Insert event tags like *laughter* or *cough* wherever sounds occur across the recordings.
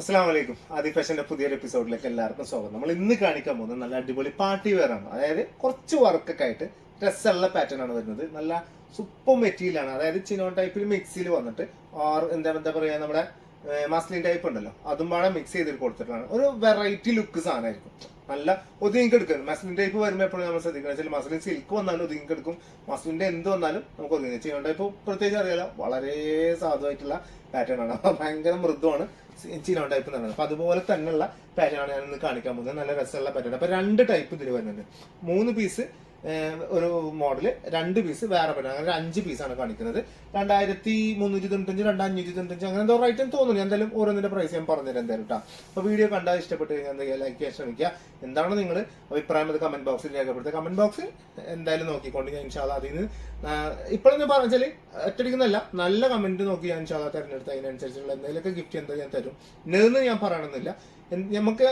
അസ്സാം വലൈക്കും ആദി ഫാഷന്റെ പുതിയൊരു എപ്പിസോഡിലേക്ക് എല്ലാവർക്കും സ്വാഗതം. നമ്മൾ ഇന്ന് കാണിക്കാൻ പോകുന്നത് നല്ല അടിപൊളി പാർട്ടി വെയർ ആണ്. അതായത് കുറച്ച് വർക്കൊക്കെ ആയിട്ട് ഡ്രസ്സുള്ള പാറ്റേൺ ആണ് വരുന്നത്. നല്ല സൂപ്പർ മെറ്റീരിയൽ ആണ്. അതായത് ചിനോ ടൈപ്പിൽ മിക്സിയിൽ വന്നിട്ട് ഓർ എന്താ എന്താ പറയുക നമ്മുടെ മസ്ലിൻ ടൈപ്പ് ഉണ്ടല്ലോ. അതും പാടെ മിക്സ് ചെയ്തിട്ട് കൊടുത്തിട്ടാണ് ഒരു വെറൈറ്റി ലുക്ക് സാധനമായിരിക്കും. നല്ല ഒതുങ്ങി എടുക്കും. മസ്ലിൻ ടൈപ്പ് വരുമ്പോൾ എപ്പോഴും നമ്മൾ ശ്രദ്ധിക്കണം. വെച്ചാൽ മസിലിൻ സിൽക്ക് വന്നാലും ഒതുങ്ങി മസിലിന്റെ എന്ത് വന്നാലും നമുക്ക് ഒതുങ്ങി ചെയ്യേണ്ട ടൈപ്പ് പ്രത്യേകിച്ച് അറിയാലോ വളരെ സാധുവായിട്ടുള്ള പാറ്റേൺ ആണ്. ഭയങ്കര മൃദുവാണ് ചീനോ ടൈപ്പ് എന്ന് പറയുന്നത്. അപ്പൊ അതുപോലെ തന്നെയുള്ള പാറ്റേൺ ആണ് ഞാൻ ഇന്ന് കാണിക്കാൻ പോകുന്നത്. നല്ല രസമുള്ള പാറ്റേൺ അപ്പൊ രണ്ട് ടൈപ്പ് ഇതിൽ വരുന്നുണ്ട്. മൂന്ന് പീസ് ഒരു മോഡൽ രണ്ട് പീസ് വേറെ പറ്റും അങ്ങനെ അഞ്ച് പീസാണ് കാണിക്കുന്നത്. രണ്ടായിരത്തി മുന്നൂറ്റി തൊണ്ണൂറ്റഞ്ച് രണ്ടഞ്ഞൂറ്റി തൊണ്ണൂറ്റഞ്ച് അങ്ങനെ എന്തോ റേറ്റ് തോന്നുന്നു. എന്തായാലും ഓരോന്നിന്റെ പ്രൈസ് ഞാൻ പറഞ്ഞുതരാം എന്തായാലും കേട്ടോ അപ്പൊ വീഡിയോ കണ്ടാൽ ഇഷ്ടപ്പെട്ട് കഴിഞ്ഞാൽ ലൈക്ക് ചെയ്യാൻ ശ്രമിക്കുക. എന്താണ് നിങ്ങൾ അഭിപ്രായം അത് കമന്റ് ബോക്സിൽ രേഖപ്പെടുത്തുക. കമന്റ് ബോക്സിൽ എന്തായാലും നോക്കിക്കൊണ്ട് ഞാൻ ഇൻഷാല്ല അതിൽ നിന്ന് ഇപ്പോഴെന്ന് പറഞ്ഞാൽ ഒറ്റടിക്കുന്നല്ല നല്ല കമന്റ് നോക്കി ഞാൻ ഇൻഷാല്ല തിരഞ്ഞെടുത്ത് അതിനനുസരിച്ചുള്ള എന്തെങ്കിലുമൊക്കെ ഗിഫ്റ്റ് എന്താ ഞാൻ തരും. ഇന്നതെന്ന് ഞാൻ പറയണമെന്നില്ല നമുക്ക്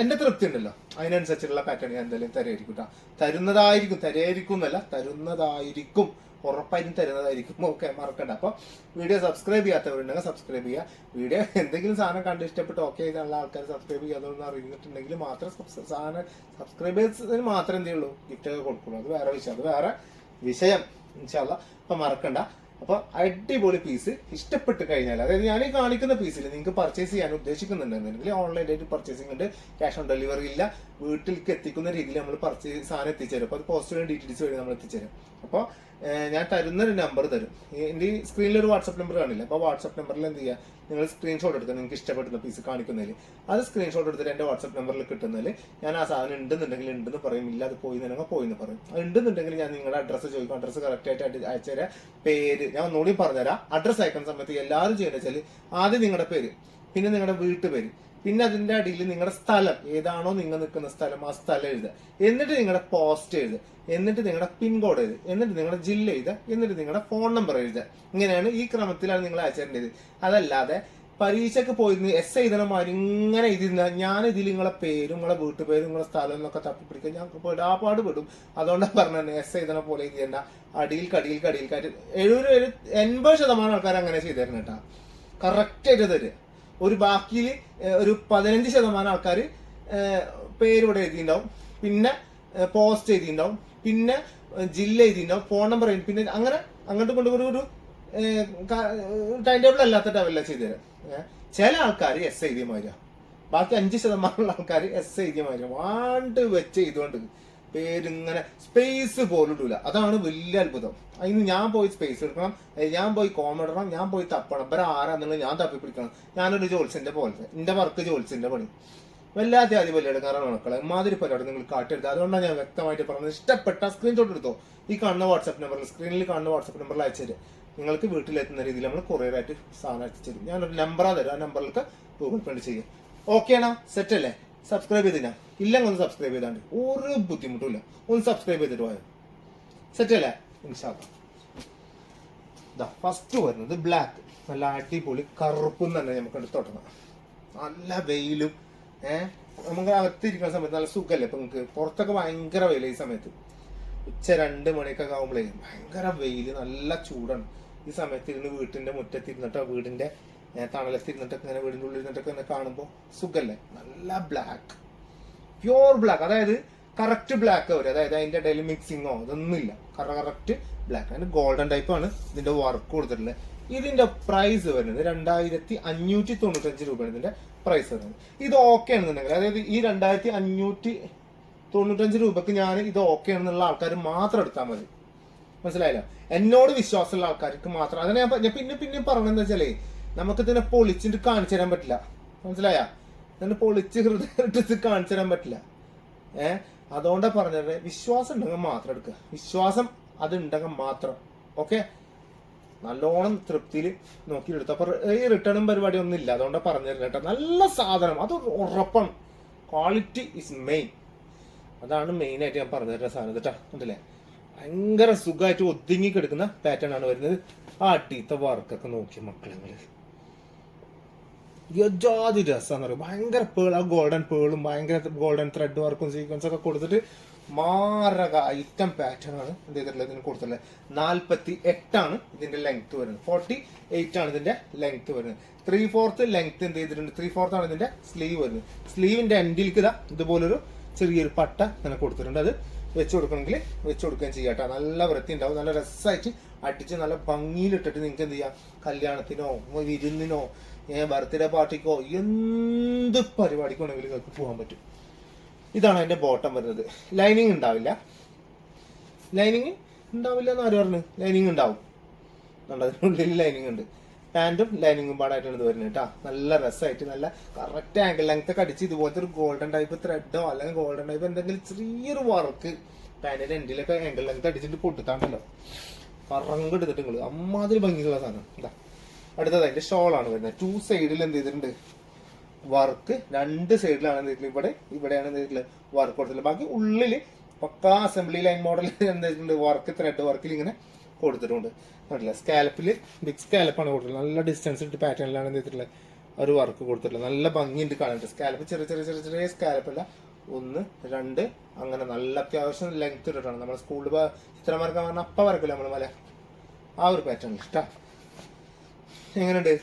എന്റെ തൃപ്തി ഉണ്ടല്ലോ. അതിനനുസരിച്ചുള്ള പാറ്റേൺ ഞാൻ എന്തായാലും തരായിരിക്കും കേട്ടോ തരുന്നതായിരിക്കും തരായിരിക്കും എന്നല്ല തരുന്നതായിരിക്കും. ഉറപ്പായിട്ടും തരുന്നതായിരിക്കും. ഓക്കെ മറക്കണ്ട. അപ്പൊ വീഡിയോ സബ്സ്ക്രൈബ് ചെയ്യാത്തവരുണ്ടെങ്കിൽ സബ്സ്ക്രൈബ് ചെയ്യുക വീഡിയോ എന്തെങ്കിലും സാധനം കണ്ട് ഇഷ്ടപ്പെട്ട് ഓക്കെ ചെയ്തുള്ള ആൾക്കാർ സബ്സ്ക്രൈബ് ചെയ്യാതൊന്നും അറിഞ്ഞിട്ടുണ്ടെങ്കിൽ മാത്രം സാധനം സബ്സ്ക്രൈബേഴ്സിന് മാത്രം എന്തേ ഉള്ളൂ ഗിഫ്റ്റൊക്കെ കൊടുക്കുള്ളൂ. അത് വേറെ വിഷയം. അത് വേറെ വിഷയം. ഇൻഷാല്ല അപ്പൊ മറക്കണ്ട. അപ്പൊ അടിപൊളി പീസ് ഇഷ്ടപ്പെട്ട് കഴിഞ്ഞാൽ അതായത് ഞാൻ ഈ കാണിക്കുന്ന പീസിൽ നിങ്ങൾക്ക് പർച്ചേസ് ചെയ്യാൻ ഉദ്ദേശിക്കുന്നുണ്ടെന്നുണ്ടെങ്കിൽ ഓൺലൈനായിട്ട് പർച്ചേസിംഗ് ഉണ്ട് ക്യാഷ് ഓൺ ഡെലിവറി ഇല്ല വീട്ടിലേക്ക് എത്തിക്കുന്ന രീതിയിൽ നമ്മൾ പർച്ചേസ് സാധനം എത്തിച്ചേരും അപ്പൊ അത് പോസ്റ്റ് സി വഴി നമ്മൾ എത്തിച്ചേരും അപ്പോൾ ഞാൻ തരുന്ന ഒരു നമ്പർ തരും എന്റെ സ്ക്രീനിൽ ഒരു വാട്സപ്പ് നമ്പർ കാണില്ല. അപ്പോൾ വാട്സപ്പ് നമ്പറിൽ എന്ത് ചെയ്യുക നിങ്ങൾ സ്ക്രീൻഷോട്ട് എടുത്ത് നിങ്ങൾക്ക് ഇഷ്ടപ്പെടുന്ന പീസ് കാണിക്കുന്നതിൽ അത് സ്ക്രീൻഷോട്ട് എടുത്തിട്ട് എന്റെ വാട്സപ്പ് നമ്പറിൽ കിട്ടുന്നതിൽ ഞാൻ ആ സാധനം ഉണ്ടെന്നുണ്ടെങ്കിൽ ഉണ്ടെന്ന് പറയും. ഇല്ല അത് പോയി എന്നുണ്ടെങ്കിൽ പോയി എന്ന് പറയും. അത് ഉണ്ടെന്നുണ്ടെങ്കിൽ ഞാൻ നിങ്ങളുടെ അഡ്രസ്സ് ചോദിക്കും. അഡ്രസ്സ് കറക്റ്റ് ആയിട്ട് അടി- അയച്ചുതരാം പേര്. ഞാൻ ഒന്നുകൂടി പറഞ്ഞുതരാം. അഡ്രസ്സ് അയക്കുന്ന സമയത്ത് എല്ലാവരും ചെയ്യേണ്ടത് വെച്ചാൽ ആദ്യം നിങ്ങളുടെ പേര് പിന്നെ നിങ്ങളുടെ വീട്ടുപേര്. പിന്നെ അതിന്റെ അടിയിൽ നിങ്ങളുടെ സ്ഥലം ഏതാണോ നിങ്ങൾ നിൽക്കുന്ന സ്ഥലം ആ സ്ഥലം എഴുതുക. എന്നിട്ട് നിങ്ങളുടെ പോസ്റ്റ് എഴുതുക. എന്നിട്ട് നിങ്ങളുടെ പിൻകോഡ് എഴുതുക. എന്നിട്ട് നിങ്ങളുടെ ജില്ല എഴുതുക. എന്നിട്ട് നിങ്ങളുടെ ഫോൺ നമ്പർ എഴുതുക. ഇങ്ങനെയാണ് ഈ ക്രമത്തിലാണ് നിങ്ങൾ അയച്ചേണ്ടത്. അതല്ലാതെ പരീക്ഷയ്ക്ക് പോയിരുന്ന് എസ് എഴുതണമാര് ഇങ്ങനെ ഇതിരുന്ന ഞാൻ ഇതിൽ നിങ്ങളെ പേരും നിങ്ങളെ വീട്ടുപേരും നിങ്ങളെ സ്ഥലം എന്നൊക്കെ തപ്പിപ്പിടിക്കുക ഞാൻ പെടാപാട് പെടും. അതുകൊണ്ടാണ് പറഞ്ഞത് എസ് എഴുതണ പോലെ എഴുതിയണ്ട. അടിയിൽ കടിയിൽ കടിയിൽ കാറ്റ് എഴുപത് എൺപത് ശതമാനം ആൾക്കാർ അങ്ങനെ ചെയ്തേരണം കേട്ടാ കറക്റ്റ് തരിക ഒരു ബാക്കിയിൽ ഒരു പതിനഞ്ച് ശതമാനം ആൾക്കാർ പേരിവിടെ എഴുതിയിട്ടുണ്ടാവും. പിന്നെ പോസ്റ്റ് എഴുതിയിട്ടുണ്ടാവും. പിന്നെ ജില്ല എഴുതിയിട്ടുണ്ടാവും. ഫോൺ നമ്പർ എഴുതി പിന്നെ അങ്ങനെ അങ്ങോട്ടും ഇങ്ങോട്ടും ഒരു ടൈം ടേബിൾ അല്ലാത്ത ടൈമല്ല ചെയ്തുതരാം ചില ആൾക്കാർ എസ് എഴുതിയ മാതിരിയാ. ബാക്കി അഞ്ച് ശതമാനമുള്ള ആൾക്കാർ എസ് എഴുതിയ മാതിരിയാ. വാണ്ട് വെച്ച് ചെയ്തുകൊണ്ട് പേരിങ്ങനെ സ്പേസ് പോലും അതാണ് വലിയ അത്ഭുതം. അതിന് ഞാൻ പോയി സ്പേസ് എടുക്കണം. ഞാൻ പോയി കോമിടണം ഞാൻ പോയി തപ്പണം. ഇവരെ ആരാന്നുള്ളത് ഞാൻ തപ്പി പിടിക്കണം ഞാനൊരു ജോത്സ്യന്റെ പോലത്തെ എന്റെ വർക്ക് ജോത്സ്യന്റെ പണി. വല്ലാത്ത ആദ്യം വലിയ എടുക്കാറാണ് മക്കളെ. മാതിരി പരിപാടി നിങ്ങൾ കാട്ടെടുത്ത് അതുകൊണ്ടാണ് ഞാൻ വ്യക്തമായിട്ട് പറഞ്ഞത്. ഇഷ്ടപ്പെട്ട സ്ക്രീൻഷോട്ട് എടുത്തോ. ഈ കാണുന്ന വാട്സപ്പ് നമ്പറിൽ സ്ക്രീനിൽ കാണുന്ന വാട്സപ്പ് നമ്പറിൽ അയച്ചു നിങ്ങൾക്ക് വീട്ടിലെത്തുന്ന രീതിയിൽ നമ്മൾ കൊറിയർ ആയിട്ട് സാധനം അയച്ചു തരും. ഞാനൊരു നമ്പറാ തരും. ആ നമ്പറിലേക്ക് ഗൂഗിൾ പേ ചെയ്യും. ഓക്കെ ആണോ? സെറ്റ് അല്ലേ? സബ്സ്ക്രൈബ് ചെയ്തില്ല. ഇല്ലെങ്കിൽ ഒന്ന് സബ്സ്ക്രൈബ് ചെയ്താണ്ട്. ഒരു ബുദ്ധിമുട്ടില്ല ഒന്ന് സബ്സ്ക്രൈബ് ചെയ്തിട്ട് പോയത് സെറ്റ് അല്ലേ? ഇൻഷാല്ല ഫസ്റ്റ് വരുന്നത് ബ്ലാക്ക് നല്ല അടിപൊളി കറുപ്പും തന്നെ നമുക്ക് എടുത്തോട്ടണം നല്ല വെയിലും ഏഹ് നമുക്ക് അകത്തിരിക്കുന്ന സമയത്ത് നല്ല സുഖമല്ലേ ഇപ്പൊ നമുക്ക് പുറത്തൊക്കെ ഭയങ്കര വെയിൽ ഈ സമയത്ത്. ഉച്ച രണ്ട് മണിയൊക്കെ ആകുമ്പോഴേ ഭയങ്കര വെയിൽ നല്ല ചൂടാണ്. ഈ സമയത്ത് ഇരുന്ന് വീട്ടിന്റെ മുറ്റത്ത് ഇരുന്നിട്ടോ ഏഹ്, തണലത്ത് ഇരുന്നിട്ടൊക്കെ ഇങ്ങനെ വീടിന്റെ ഉള്ളിൽ ഇരുന്നിട്ടൊക്കെ ഇങ്ങനെ കാണുമ്പോൾ സുഖല്ലേ? നല്ല ബ്ലാക്ക് പ്യോർ ബ്ലാക്ക് അതായത് കറക്റ്റ് ബ്ലാക്ക് അവർ അതായത് അതിന്റെ ഇടയിൽ മിക്സിങ്ങോ ഇതൊന്നുമില്ല കറക്റ്റ് ബ്ലാക്ക് അതിന് ഗോൾഡൻ ടൈപ്പ് ആണ് ഇതിന്റെ വർക്ക് കൊടുത്തിട്ടുള്ളത്. ഇതിന്റെ പ്രൈസ് വരുന്നത് രണ്ടായിരത്തി അഞ്ഞൂറ്റി തൊണ്ണൂറ്റഞ്ച് രൂപയാണ് ഇതിന്റെ പ്രൈസ് വരുന്നത്. ഇത് ഓക്കെ ആണെന്നുണ്ടെങ്കിൽ അതായത് ഈ രണ്ടായിരത്തി അഞ്ഞൂറ്റി തൊണ്ണൂറ്റഞ്ച് രൂപക്ക് ഞാൻ ഇത് ഓക്കെ ആണെന്നുള്ള ആൾക്കാർ മാത്രം എടുത്താൽ മതി. മനസ്സിലായില്ല? എന്നോട് വിശ്വാസമുള്ള ആൾക്കാർക്ക് മാത്രം. അതിനെ ഞാൻ ഞാൻ പിന്നെ പിന്നെ പറഞ്ഞതെന്ന് വെച്ചാലേ നമുക്ക് ഇതിനെ പൊളിച്ചിട്ട് കാണിച്ചു തരാൻ പറ്റില്ല. മനസ്സിലായ? ഇതിനെ പൊളിച്ച് ഹൃദയത്തിൽ കാണിച്ചു തരാൻ പറ്റില്ല. ഏ? അതുകൊണ്ടാ പറഞ്ഞത് വിശ്വാസം ഉണ്ടെങ്കിൽ മാത്രം എടുക്കുക. വിശ്വാസം അത് ഉണ്ടെങ്കിൽ മാത്രം. ഓക്കെ? നല്ലോണം തൃപ്തിയിൽ നോക്കിയെടുത്തു അപ്പൊ ഈ റിട്ടേണും പരിപാടി ഒന്നും ഇല്ല. അതുകൊണ്ടാ പറഞ്ഞത് കേട്ടോ. നല്ല സാധനം. അത് ഉറപ്പാണ്. ക്വാളിറ്റി ഇസ് മെയിൻ അതാണ് മെയിൻ ആയിട്ട് ഞാൻ പറഞ്ഞു തരുന്ന സാധനം കേട്ടോ. ഉണ്ടല്ലേ ഭയങ്കര സുഖമായിട്ട് ഒതുങ്ങി കിടക്കുന്ന പാറ്റേൺ ആണ് വരുന്നത്. ആ അടിയത്തെ വർക്കൊക്കെ നോക്കിയ മക്കളെ യജാതി രസമാന്ന് പറയും. ഭയങ്കര പേൾ ആ ഗോൾഡൻ പേളും ഭയങ്കര ഗോൾഡൻ ത്രെഡ് വർക്കും സീക്വൻസ് ഒക്കെ കൊടുത്തിട്ട് മാരക ഐറ്റം പാറ്റേൺ ആണ് എന്ത് ചെയ്തിട്ടുള്ളത് ഇതിന് കൊടുത്തിട്ടുള്ളത്. നാൽപ്പത്തി എട്ടാണ് ഇതിന്റെ ലെങ്ത് വരുന്നത്. ഫോർട്ടി എയ്റ്റ് ആണ് ഇതിന്റെ ലെങ്ത് വരുന്നത്. ത്രീ ഫോർത്ത് ലെങ്ത് എന്ത് ചെയ്തിട്ടുണ്ട്? ത്രീ ഫോർത്ത് ആണ് ഇതിന്റെ സ്ലീവ് വരുന്നത്. സ്ലീവിന്റെ എൻഡിലേക്ക് ഇതാ ഇതുപോലൊരു ചെറിയൊരു പട്ട ഇങ്ങനെ കൊടുത്തിട്ടുണ്ട്. അത് വെച്ച് കൊടുക്കണമെങ്കിൽ വെച്ച് കൊടുക്കുകയും ചെയ്യാം കേട്ടോ. നല്ല വൃത്തി ഉണ്ടാവും. നല്ല രസമായിട്ട് അടിച്ച് നല്ല ഭംഗിയിലിട്ടിട്ട് നിങ്ങൾക്ക് എന്ത് ചെയ്യാം? കല്യാണത്തിനോ വിരുന്നിനോ ബർത്ത്ഡേ പാർട്ടിക്കോ എന്ത് പരിപാടിക്കോ ആണെങ്കിലും നിങ്ങൾക്ക് പോകാൻ പറ്റും. ഇതാണ് അതിന്റെ ബോട്ടം വരുന്നത്. ലൈനിങ് ഉണ്ടാവില്ല. ലൈനിങ് ഉണ്ടാവില്ല എന്ന് ആര് പറഞ്ഞു? ലൈനിങ് ഉണ്ടാവും. അതിനുള്ളിൽ ലൈനിങ് ഉണ്ട്. പാന്റും ലൈനിങ്ങും പാടായിട്ടാണ് ഇത് വരുന്നത് കേട്ടോ. നല്ല രസമായിട്ട് നല്ല കറക്റ്റ് ആംഗിൾ ലെങ്ത് കടിച്ച് ഇതുപോലത്തെ ഒരു ഗോൾഡൻ ടൈപ്പ് ത്രെഡോ അല്ലെങ്കിൽ ഗോൾഡൻ ടൈപ്പ് എന്തെങ്കിലും ചെറിയൊരു വർക്ക് പാന്റിന്റെ എൻഡിലൊക്കെ ആംഗിൾ ലെങ്ത് അടിച്ചിട്ട് പൊട്ടിത്താണ്ടല്ലോ. കറങ്ങ് എടുത്തിട്ട് നിങ്ങൾ അമ്മാതിരി ഭംഗിയുള്ള സാധനം. ഇതാ. അടുത്തത് അതിന്റെ ഷോളാണ് വരുന്നത്. ടു സൈഡിൽ എന്ത് ചെയ്തിട്ടുണ്ട്? വർക്ക്. രണ്ട് സൈഡിലാണ് എന്ത് ഇവിടെ ഇവിടെയാണ് എന്ത് വർക്ക് കൊടുത്തിട്ടുള്ളത്. ബാക്കി ഉള്ളിൽ പക്കാ അസംബ്ലി ലൈൻ മോഡൽ എന്ത് ചെയ്തിട്ടുണ്ട്? വർക്ക് ത്രെഡ് വർക്കിൽ ഇങ്ങനെ കൊടുത്തിട്ടുണ്ട്. കണ്ടില്ല? സ്കാലപ്പിൽ ബിഗ് സ്കാലപ്പാണ് കൊടുത്തിട്ടുള്ളത്. നല്ല ഡിസ്റ്റൻസ് ഇട്ട് പാറ്റേണിലാണ് എന്ത് ചെയ്തിട്ടുള്ളത്? ഒരു വർക്ക് കൊടുത്തിട്ടുള്ളത്. നല്ല ഭംഗിയുണ്ട് കാണുന്നുണ്ട് സ്കാലപ്പ് ചെറിയ ചെറിയ ചെറിയ ചെറിയ സ്കാലപ്പല്ല ഒന്ന് രണ്ട് അങ്ങനെ നല്ല അത്യാവശ്യം ലെങ്ത് ഇട്ടിട്ടാണ്. നമ്മൾ സ്കൂളിൽ ചിത്രം വരക്കാൻ പറഞ്ഞാൽ അപ്പം വരക്കില്ല നമ്മൾ മല? ആ ഒരു പാറ്റേൺ ഇഷ്ടാ. എങ്ങനെയുണ്ട്?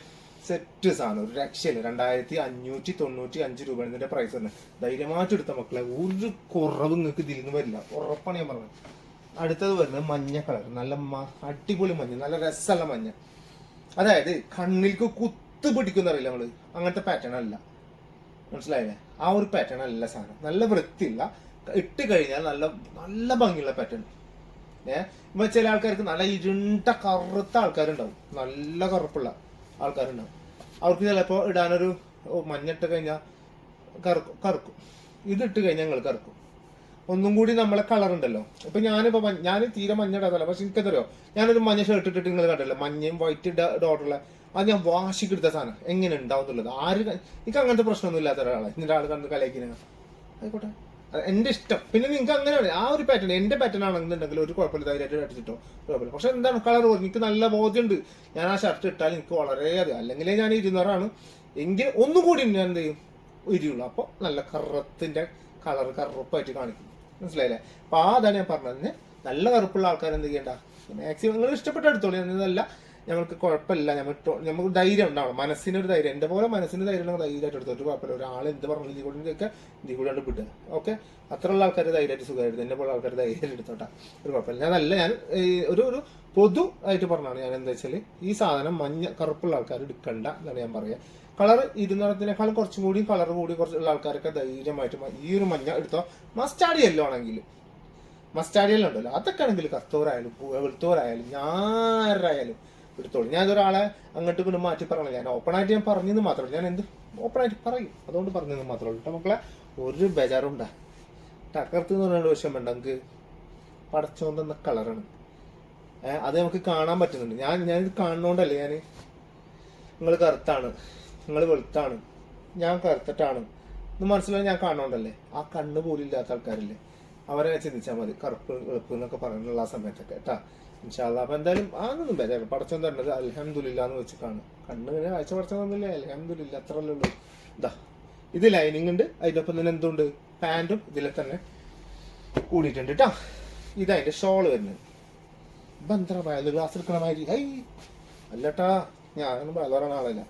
സെറ്റ് സാധനം. ഒരു രക്ഷയില്ല. രണ്ടായിരത്തി അഞ്ഞൂറ്റി തൊണ്ണൂറ്റി അഞ്ച് രൂപയാണ് ഇതിന്റെ പ്രൈസ് തന്നെ. ധൈര്യമായിട്ട് എടുത്ത മക്കളെ. ഒരു കുറവ് നിങ്ങൾക്ക് ഇതിൽ നിന്ന് വരില്ല. ഉറപ്പാണ് ഞാൻ പറഞ്ഞത്. അടുത്തത് വരുന്നത് മഞ്ഞ കളർ നല്ല അടിപൊളി മഞ്ഞ. നല്ല രസമുള്ള മഞ്ഞ. അതായത് കണ്ണിൽക്ക് കുത്ത് പിടിക്കുന്ന അറിയില്ല നമ്മൾ? അങ്ങനത്തെ പാറ്റേൺ അല്ല. മനസ്സിലായില്ലേ? ആ ഒരു പാറ്റേൺ അല്ല സാധനം. നല്ല വൃത്തിയില്ല ഇട്ട് കഴിഞ്ഞാൽ നല്ല നല്ല ഭംഗിയുള്ള പാറ്റേൺ ഏഹ് ഇപ്പൊ ചില ആൾക്കാർക്ക് നല്ല ഇരുണ്ട കറുത്ത ആൾക്കാരുണ്ടാവും. നല്ല കറുപ്പുള്ള ആൾക്കാരുണ്ടാവും. അവർക്ക് ചിലപ്പോ ഇടാനൊരു മഞ്ഞിട്ട് കഴിഞ്ഞാൽ കറുക്കും കറുക്കും. ഇത് ഇട്ട് കഴിഞ്ഞാൽ ഞങ്ങൾ കറുക്കും. ഒന്നും കൂടി നമ്മളെ കളർ ഉണ്ടല്ലോ. ഇപ്പൊ ഞാനിപ്പോ ഞാൻ തീരെ മഞ്ഞ ഇടാതല്ല പക്ഷെ എനിക്കതറിയോ? ഞാനൊരു മഞ്ഞ ഷർട്ട് ഇട്ടിട്ട് നിങ്ങൾ കണ്ടല്ലോ? മഞ്ഞയും വൈറ്റ് ഡോട്ടുള്ള അത് ഞാൻ വാശിക്ക് എടുത്ത സാധനം. എങ്ങനെ ഉണ്ടാവും എന്നുള്ളത് ആര് എനിക്ക് അങ്ങനത്തെ പ്രശ്നമൊന്നും ഇല്ലാത്ത ഒരാളെ. ഇന്ന ആൾ കണ്ട് കലയിക്കുന്ന ആയിക്കോട്ടെ. എന്റെ ഇഷ്ടം. പിന്നെ നിങ്ങൾക്ക് അങ്ങനെയാണ് ആ ഒരു പാറ്റേൺ എന്റെ പാറ്റേൺ ആണെന്നുണ്ടെങ്കിൽ ഒരു കുഴപ്പമില്ല. ധൈര്യമായിട്ട് അടിച്ചിട്ടോ കുഴപ്പമില്ല. പക്ഷെ എന്താണ്? കളർ എനിക്ക് നല്ല ബോധ്യമുണ്ട്. ഞാൻ ആ ഷർട്ട് ഇട്ടാൽ എനിക്ക് വളരെ അറിയാം അല്ലെങ്കിൽ ഞാൻ ഇരുന്നൂറാണ്. എങ്കിൽ ഒന്നും കൂടി ഞാൻ എന്ത് ചെയ്യും? ഇരിയുള്ളൂ അപ്പോൾ നല്ല കറുത്തിന്റെ കളർ കറുപ്പായിട്ട് കാണിക്കും മനസ്സിലായില്ലേ? അപ്പൊ ആ അതാണ് ഞാൻ പറഞ്ഞത്. നല്ല കറുപ്പുള്ള ആൾക്കാർ എന്ത് ചെയ്യണ്ട? മാക്സിമം നിങ്ങൾ ഇഷ്ടപ്പെട്ട എടുത്തോളൂ എന്നല്ല ഞങ്ങൾക്ക് കുഴപ്പമില്ല. നമുക്ക് നമുക്ക് ധൈര്യം ഉണ്ടാവണം. മനസ്സിനൊരു ധൈര്യം. എന്റെ പോലെ മനസ്സിന് ധൈര്യം ധൈര്യമായിട്ട് എടുത്തിട്ട് കുഴപ്പമില്ല. ഒരാൾ എന്ത് പറഞ്ഞു ഇതിൽ കൂടെ കേൾക്കുക ഇതിൽ കൂടെ വിടുക ഓക്കെ? അത്രയുള്ള ആൾക്കാർ ധൈര്യമായിട്ട് സുഖമായിട്ട് എന്നെ പോലെ ആൾക്കാർ ധൈര്യമായിട്ട് എടുത്തോട്ടെ. ഒരു കുഴപ്പമില്ല. ഞാൻ നല്ല ഞാൻ ഒരു ഒരു പൊതു ആയിട്ട് പറഞ്ഞാണ് ഞാൻ എന്താ വെച്ചാൽ ഈ സാധനം മഞ്ഞ കറുപ്പുള്ള ആൾക്കാർ എടുക്കണ്ട എന്നാണ് ഞാൻ പറയുക കളർ ഇരുന്നിടത്തിനേക്കാളും കുറച്ചും കൂടി കളർ കൂടി കുറച്ചുള്ള ആൾക്കാരൊക്കെ ധൈര്യമായിട്ട് ഈ ഒരു മഞ്ഞ എടുത്തോ. മസ്റ്റാർഡ് യെല്ലോ ആണെങ്കിൽ. മസ്റ്റാർഡ് യെല്ലോ ഉണ്ടല്ലോ. അതൊക്കെ ആണെങ്കിൽ കത്തോരായാലും വെളുത്തോരായാലും ഞാരായാലും എടുത്തോളൂ. ഞാൻ ഒരാളെ അങ്ങോട്ട് പിന്നെ മാറ്റി പറയണം. ഞാൻ ഓപ്പൺ ആയിട്ട് ഞാൻ പറഞ്ഞെന്ന് മാത്രമേ ഞാൻ എന്ത് ഓപ്പൺ ആയിട്ട് പറയും? അതുകൊണ്ട് പറഞ്ഞെന്ന് മാത്രമേ ഉള്ളൂ. കേട്ടോ മക്കളെ ഒരു ബേജാറുണ്ടാ ടക്കർത്ത് എന്ന് പറയുന്ന വിഷയം വേണ്ട. നമുക്ക് പടച്ചോന്തെന്ന കളറാണ് അത് നമുക്ക് കാണാൻ പറ്റുന്നുണ്ട്. ഞാൻ ഞാൻ ഇത് കാണുന്നോണ്ടല്ലേ ഞാൻ നിങ്ങൾ കറുത്താണ്. നിങ്ങൾ വെളുത്താണ്. ഞാൻ കറുത്തിട്ടാണ്. ഇത് മനസ്സിലായി ഞാൻ കാണുന്നോണ്ടല്ലേ? ആ കണ്ണ് പോലും ഇല്ലാത്ത ആൾക്കാരില്ലേ? അവരെ ചിന്തിച്ചാൽ മതി. കറുപ്പ് വെളുപ്പ് എന്നൊക്കെ പറയുന്നുള്ള ആ സമയത്തൊക്കെ. കേട്ടാ ഇൻഷാല്ല അപ്പൊ എന്തായാലും ആണെന്നും ബേജാറ് പടച്ചോൻ തരുന്നത് അലഹമില്ല എന്ന് വെച്ച് കാണും. കണ്ണ് ഇങ്ങനെ കാഴ്ച പടച്ചോൻ തന്നില്ലേ? അലഹമില്ല അത്രല്ലേ ഉള്ളൂ. ഇതാ ഇത് ലൈനിങ് ഉണ്ട്. അതിനൊപ്പം തന്നെ എന്തുണ്ട്? പാൻറും ഇതിലെ തന്നെ കൂടിയിട്ടുണ്ട് കേട്ടാ ഇതതിന്റെ ഷോൾ വരുന്നത്. ബന്ധറ വയൽ ഗ്ലാസ് എടുക്കണ മാതിരി. ഹൈ. അല്ലട്ടാ ഞാൻ പറയാൻ ആളല്ല.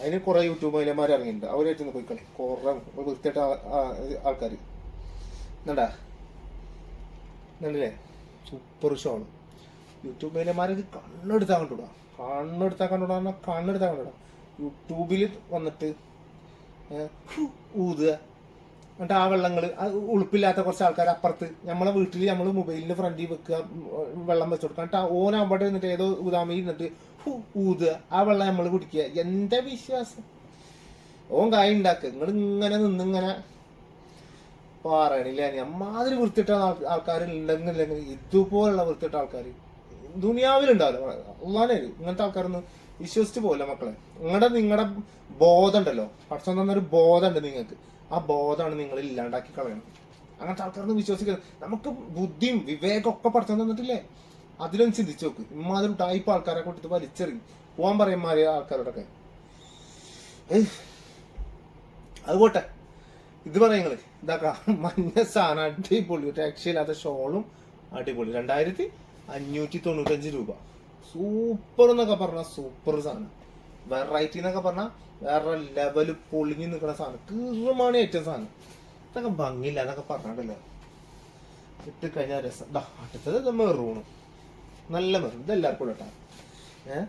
അതിന് കുറെ യൂട്യൂബ് മൈലന്മാർ ഇറങ്ങിയിട്ടുണ്ട്. അവരായിട്ടൊന്ന് പോയിക്കളി കളി. കുറെ വൃത്തിയായിട്ട് ആൾക്കാർ എന്താ സൂപ്പർ ഷോ യൂട്യൂബ് മൈലന്മാരത് കണ്ണെടുത്താൽ കണ്ടുവിടാം കണ്ണെടുത്താൽ കണ്ടുവിടാ പറഞ്ഞാൽ കണ്ണെടുത്താൽ കണ്ടുവിടാം യൂട്യൂബിൽ വന്നിട്ട് ഊതുക. എന്നിട്ട് ആ വെള്ളങ്ങൾ ഉളുപ്പില്ലാത്ത കുറച്ച് ആൾക്കാർ അപ്പുറത്ത് നമ്മളെ വീട്ടിൽ നമ്മൾ മൊബൈലിന്റെ ഫ്രണ്ടിൽ വെക്കുക വെള്ളം വെച്ച് കൊടുക്കുക. എന്നിട്ട് ഓൻ അവിടെ നിന്നിട്ട് ഏതോ ഉദാമി ഇരുന്നിട്ട് ഊതുക. ആ വെള്ളം നമ്മൾ കുടിക്കുക. എന്താ വിശ്വാസം? ഓൻ കായ ഉണ്ടാക്കുക നിങ്ങൾ ഇങ്ങനെ നിന്നിങ്ങനെ പറയണില്ല? അമ്മാതിരി വൃത്തിയിട്ട ആൾക്കാരുണ്ടെങ്കിൽ ഇതുപോലുള്ള വൃത്തിയിട്ട ആൾക്കാർ ദുനിയാവിലുണ്ടാവില്ല. ഉള്ളാനെ ഇങ്ങനത്തെ ആൾക്കാരൊന്നും വിശ്വസിച്ച് പോകില്ല മക്കളെ. നിങ്ങളുടെ നിങ്ങളുടെ ബോധം ഉണ്ടല്ലോ പഠിച്ചം തന്നൊരു ബോധമുണ്ട് നിങ്ങൾക്ക് ആ ബോധമാണ് നിങ്ങൾ ഇല്ലാണ്ടാക്കി കളയണം. അങ്ങനത്തെ ആൾക്കാരൊന്നും വിശ്വസിക്കരുത്. നമുക്ക് ബുദ്ധിയും വിവേകം ഒക്കെ പഠിച്ചു തന്നിട്ടില്ലേ അതിലൊന്ന് ചിന്തിച്ചു നോക്ക്. ഇമ്മാതിരി ടൈപ്പ് ആൾക്കാരെ കൊണ്ടിട്ട് വലിച്ചെറിയും. പോവാൻ പറയും മാറിയ ആൾക്കാരോടൊക്കെ. അതുപോട്ടെ അത് പോട്ടെ. ഇത് പറയുന്നത് ഇതാക്കാ. മഞ്ഞ സാധനം അടിപൊളി. രക്ഷയില്ലാത്ത ഷോളും അടിപൊളി. രണ്ടായിരത്തി അഞ്ഞൂറ്റി തൊണ്ണൂറ്റഞ്ച് രൂപ. സൂപ്പർ എന്നൊക്കെ പറഞ്ഞ സൂപ്പർ സാധനം. വെറൈറ്റി എന്നൊക്കെ പറഞ്ഞാൽ വേറെ ലെവൽ പൊളിഞ്ഞു നിൽക്കുന്ന സാധനം. കീറുമാണ് ഏറ്റവും സാധനം. ഇതൊക്കെ ഭംഗിയില്ല എന്നൊക്കെ പറഞ്ഞിട്ടില്ല ഇട്ട് കഴിഞ്ഞാൽ രസം. ദാ അടുത്തത് മെറൂണ്. നല്ല മെറൂൺ. ഇത് എല്ലാവർക്കും കൂടെ ഏഹ്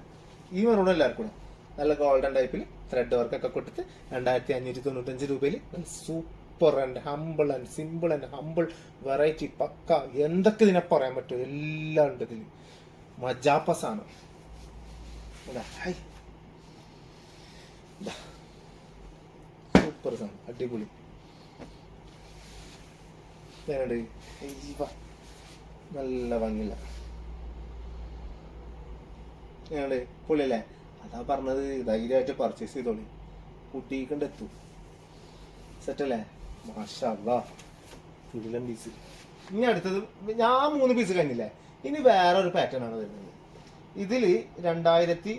ഈ മെറൂൺ എല്ലാവർക്കും കൂടെ നല്ല ഗോൾഡൻ ടൈപ്പിൽ ത്രെഡ് വർക്കൊക്കെ കൊടുത്ത് രണ്ടായിരത്തി അഞ്ഞൂറ്റി തൊണ്ണൂറ്റഞ്ച് രൂപയിൽ super and humble and simple and humble variety പക്ക എന്തൊക്കെ ഇതിനെ പറയാൻ പറ്റും എല്ലാം ഉണ്ട് ഇതിൽ മജാപ്പസ് ആണ്. സൂപ്പർ സാധനം അടിപൊളി. നല്ല ഭംഗിയില്ല ഞങ്ങൾ പൊളിയല്ലേ അതാ പറഞ്ഞത് ധൈര്യമായിട്ട് പർച്ചേസ് ചെയ്തോളി. കുട്ടിക്കണ്ട് എത്തും സെറ്റല്ലേ മാഷാ കിടിലൻ പീസ് ഇനി അടുത്തത് ഞാൻ മൂന്ന് പീസ് കഴിഞ്ഞില്ലേ? ഇനി വേറെ ഒരു പാറ്റേൺ ആണ് വരുന്നത്. ഇതിൽ രണ്ടായിരത്തി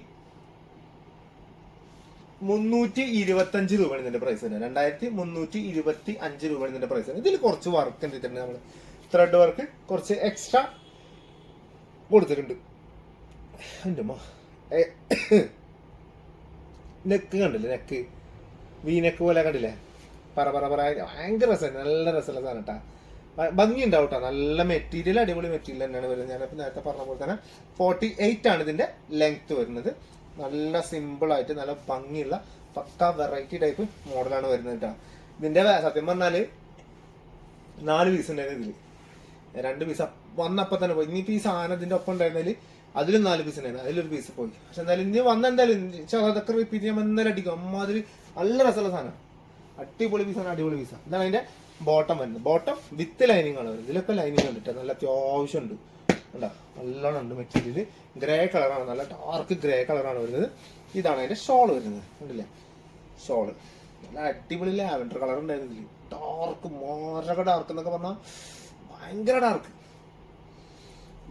മുന്നൂറ്റി ഇരുപത്തഞ്ച് രൂപയാണ് ഇതിന്റെ പ്രൈസ് തന്നെ രണ്ടായിരത്തി മുന്നൂറ്റി ഇരുപത്തി അഞ്ച് രൂപയാണ് ഇതിന്റെ പ്രൈസ് ഇതിൽ കുറച്ച് വർക്ക് എന്തിട്ടുണ്ട് നമ്മൾ ത്രെഡ് വർക്ക് കുറച്ച് എക്സ്ട്രാ കൊടുത്തിട്ടുണ്ട്. എന്റെ നെക്ക് *coughs* കണ്ടില്ലേ? നെക്ക് വി നെക്ക് പോലെ കണ്ടില്ലേ? പറ പറ പറ. ഭയങ്കര രസം നല്ല രസമുള്ള സാധനം കേട്ടാ ഭംഗി ഉണ്ടാവും കേട്ടോ നല്ല മെറ്റീരിയൽ അടിപൊളി മെറ്റീരിയൽ തന്നെയാണ് വരുന്നത്. ഞാനിപ്പോൾ നേരത്തെ പറഞ്ഞ പോലെ തന്നെ ഫോർട്ടി എയ്റ്റ് ആണ് ഇതിന്റെ ലെങ്ത് വരുന്നത്. നല്ല സിമ്പിളായിട്ട് നല്ല ഭംഗിയുള്ള പക്ക വെറൈറ്റി ടൈപ്പ് മോഡലാണ് വരുന്നത് കേട്ടോ ഇതിന്റെ സത്യം പറഞ്ഞാൽ നാല് പീസ് ഉണ്ടായിരുന്നു ഇതിൽ രണ്ട് പീസ് വന്നപ്പോൾ തന്നെ പോയി. ഇനി ഈ സാധനം ഇതിന്റെ ഒപ്പം ഉണ്ടായിരുന്നതിൽ അതിലും നാല് പീസ് ഉണ്ടായിരുന്നു. അതിലൊരു പീസ് പോയി പക്ഷെ എന്തായാലും ഇനി വന്ന എന്തായാലും അതൊക്കെ റിപ്പീറ്റ് ചെയ്യുമ്പോൾ എന്തായാലും അടിക്കും. അമ്മാതിരി നല്ല രസമുള്ള സാധനം. അടിപൊളി പീസാണ് അടിപൊളി പീസാണ് ഇതാണ് അതിന്റെ ബോട്ടം വരുന്നത്. ബോട്ടം വിത്ത് ലൈനിങ് ആണ് വരുന്നത്. ഇതിലൊക്കെ ലൈനിങ് കണ്ടിട്ട് നല്ല അത്യാവശ്യം ഉണ്ട്. കണ്ടോ? നല്ലോണം ഉണ്ട് മെറ്റീരിയൽ ഗ്രേ കളറാണ് നല്ല ഡാർക്ക് ഗ്രേ കളറാണ് വരുന്നത്. ഇതാണ് അതിന്റെ ഷോൾ വരുന്നത്. ഉണ്ടല്ലേ ഷോൾ നല്ല അടിപൊളി ലാവൻഡർ കളർ ഉണ്ടായിരുന്നു ഇതിൽ ഡാർക്ക് മോരക ഡാർക്ക് എന്നൊക്കെ പറഞ്ഞാൽ ഭയങ്കര ഡാർക്ക്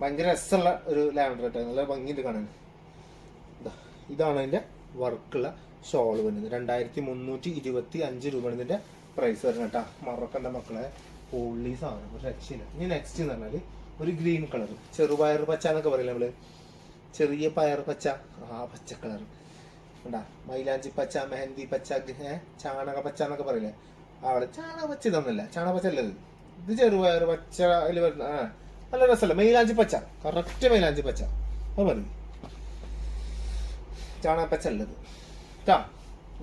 ഭയങ്കര രസമുള്ള ഒരു ലാവൻഡർ ആയിട്ട് നല്ല ഭംഗിയുണ്ട് കാണാൻ. ഇതാണ് അതിന്റെ വർക്കുള്ള ഷോൾ വരുന്നത് രണ്ടായിരത്തി മുന്നൂറ്റി ഇരുപത്തി അഞ്ച് രൂപയാണ് ഇതിന്റെ പ്രൈസ് വരുന്നത് കേട്ടോ. മറക്കണ്ട മക്കളെ. ഹോളി സാധനം ഒരു രക്ഷയില്ല. ഇനി നെക്സ്റ്റ് എന്ന് പറഞ്ഞാൽ ഒരു ഗ്രീൻ കളർ ചെറുപയർ പച്ച എന്നൊക്കെ പറയില്ല നമ്മൾ ചെറിയ പയർ പച്ച. ആ പച്ച കളർ ഉണ്ടാ മൈലാഞ്ചി പച്ച മെഹന്തി പച്ച ചാണക പച്ച എന്നൊക്കെ പറയില്ലേ? അവിടെ ചാണക പച്ച ഇതൊന്നുമില്ല. ചാണക പച്ച അല്ലത് ഇത്. ചെറുപയർ പച്ച അതിൽ വരുന്ന ആ. നല്ല രസമല്ല? മൈലാഞ്ചി പച്ച. കറക്റ്റ് മൈലാഞ്ചി പച്ച. അത് മതി. ചാണകപ്പച്ച പച്ച അല്ലത് കേട്ടാ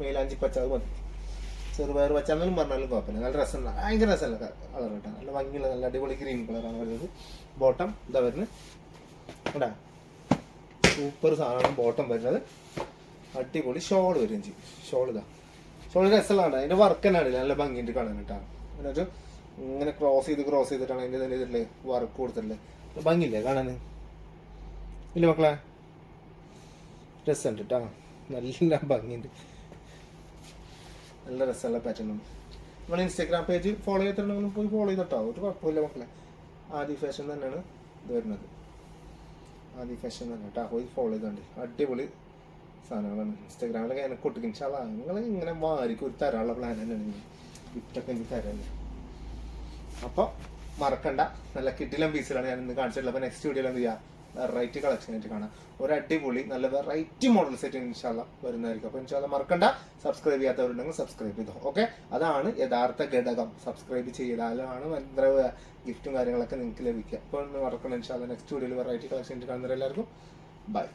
മൈലാഞ്ചി പച്ച അത് മതി. ചെറുപയർ പച്ച എന്നും പറഞ്ഞാലും കുഴപ്പമില്ല. നല്ല രസം ഭയങ്കര രസമല്ല കളർ കേട്ടോ. നല്ല ഭംഗിയുള്ള നല്ല അടിപൊളി ഗ്രീൻ കളറാണ് വരുന്നത്. ബോട്ടം ഇതാ വരുന്നത്. കേട്ടാ സൂപ്പർ സാധനമാണ് ബോട്ടം വരുന്നത്. അടിപൊളി ഷോൾ വരും ചെയ്യും. ഷോൾ ഇതാ. ഷോൾ രസമുള്ളതാണ് അതിന്റെ വർക്ക് തന്നെയാണ് നല്ല ഭംഗിയുണ്ട് കാണാൻ കേട്ടോ. അങ്ങനെ ഒരു ഇങ്ങനെ ക്രോസ് ചെയ്ത് ക്രോസ് ചെയ്തിട്ടാണ് അതിന്റെ തന്നെ ഇതില്ലേ വർക്ക് കൊടുത്തിട്ടുള്ളത് ഭംഗിയില്ലേ കാണാൻ? ഇല്ല മക്കളെ? രസമുണ്ട് കേട്ടോ നല്ല ഭംഗിയുണ്ട്. നല്ല രസമുള്ള പാറ്റേൺ ആണ്. ഇൻസ്റ്റാഗ്രാം പേജ് ഫോളോ ചെയ്തിട്ടുണ്ടെങ്കിലും പോയി ഫോളോ ചെയ്തിട്ടോ. ഒരു കുഴപ്പമില്ല മക്കളെ. ആദി ഫാഷൻ തന്നെയാണ് ഇത് വരുന്നത്. ആദി ഫാഷൻ തന്നെ കേട്ടോ പോയി ഫോളോ ചെയ്തോണ്ട്. അടിപൊളി സാധനങ്ങളാണ്. ഇൻസ്റ്റാഗ്രാമിലൊക്കെ എനിക്ക് കൊട്ടിക്കും. ചള നിങ്ങൾ ഇങ്ങനെ വാരിക്കും ഒരു തരാനുള്ള പ്ലാൻ തന്നെയാണ്. ഗിഫ്റ്റൊക്കെ എനിക്ക് തരാൻ. അപ്പോൾ മറക്കണ്ട. നല്ല കിട്ടിലം പീസിലാണ് ഞാൻ ഇന്ന് കാണിച്ചിട്ടുള്ളത് അപ്പോൾ നെക്സ്റ്റ് വീഡിയോയിൽ എന്ത് ചെയ്യാം? വെറൈറ്റി കളക്ഷൻ ആയിട്ട് കാണാം. ഒരു അടിപൊളി നല്ല വെറൈറ്റി മോഡൽ സെറ്റ് ഇൻഷാല്ല വരുന്നതായിരിക്കും. അപ്പോൾ ഇൻഷാല്ല മറക്കണ്ട. സബ്സ്ക്രൈബ് ചെയ്യാത്തവരുണ്ടെങ്കിൽ സബ്സ്ക്രൈബ് ചെയ്തോ. ഓക്കെ അതാണ് യഥാർത്ഥ ഘടകം. സബ്സ്ക്രൈബ് ചെയ്താലാണ് ഭയങ്കര ഗിഫ്റ്റും കാര്യങ്ങളൊക്കെ നിങ്ങൾക്ക് ലഭിക്കുക. അപ്പോൾ മറക്കണം ഇൻഷാല്ല നെക്സ്റ്റ് വീഡിയോയിൽ വെറൈറ്റി കളക്ഷൻ ആയിട്ട് കാണുന്നവരെല്ലാവർക്കും ബൈ